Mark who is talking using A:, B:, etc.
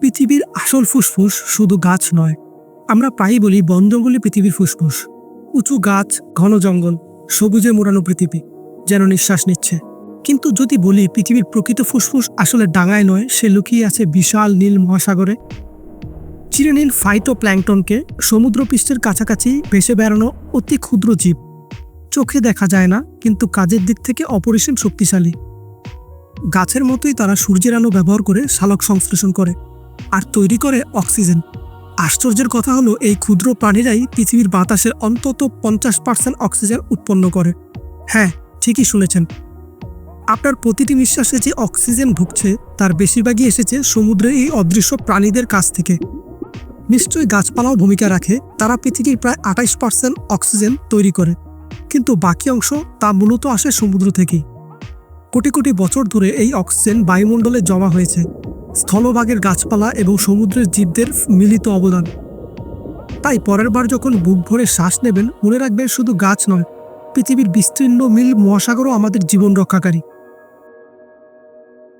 A: পৃথিবীর আসল ফুসফুস শুধু গাছ নয়। আমরা প্রায়ই বলি বন জঙ্গলই পৃথিবীর ফুসফুস। উঁচু গাছ, ঘন জঙ্গল, সবুজে মোড়ানো পৃথিবী, যেন নিঃশ্বাস নিচ্ছে। কিন্তু যদি বলি পৃথিবীর প্রকৃত ফুসফুস আসলে ডাঙায় নয়, সে লুকিয়ে আছে বিশাল নীল মহাসাগরে। চিরনীল ফাইটো প্ল্যাংটনকে সমুদ্রপৃষ্ঠের কাছাকাছি ভেসে বেড়ানো অতি ক্ষুদ্র জীব। চোখে দেখা যায় না, কিন্তু কাজের দিক থেকে অপরিসীম শক্তিশালী। গাছের মতোই তারা সূর্যের আলো ব্যবহার করে শালক সংশ্লেষণ করে। আর তৈরি করে অক্সিজেন। আশ্চর্যের কথা হলো, এই ক্ষুদ্র প্রাণীরাই পৃথিবীর বাতাসের অন্তত পঞ্চাশ পার্সেন্ট অক্সিজেন উৎপন্ন করে। হ্যাঁ ঠিকই শুনেছেন। আপনার প্রতিটি নিঃশ্বাসে যে অক্সিজেন ঢুকছে, তার বেশিরভাগই এসেছে সমুদ্রের এই অদৃশ্য প্রাণীদের কাছ থেকে। নিশ্চয়ই গাছপালাও ভূমিকা রাখে, তারা পৃথিবীর প্রায় আঠাইশ পার্সেন্ট অক্সিজেন তৈরি করে। কিন্তু বাকি অংশ, তা মূলত আসে সমুদ্র থেকেই। কোটি কোটি বছর ধরে এই অক্সিজেন বায়ুমণ্ডলে জমা হয়েছে। স্থলভাগের গাছপালা এবং সমুদ্রের জীবদের মিলিত অবদান। তাই পরের বার যখন বুক ভরে শ্বাস নেবেন, মনে রাখবেন শুধু গাছ নয়, পৃথিবীর বিস্তীর্ণ মিল মহাসাগরও আমাদের জীবন রক্ষাকারী।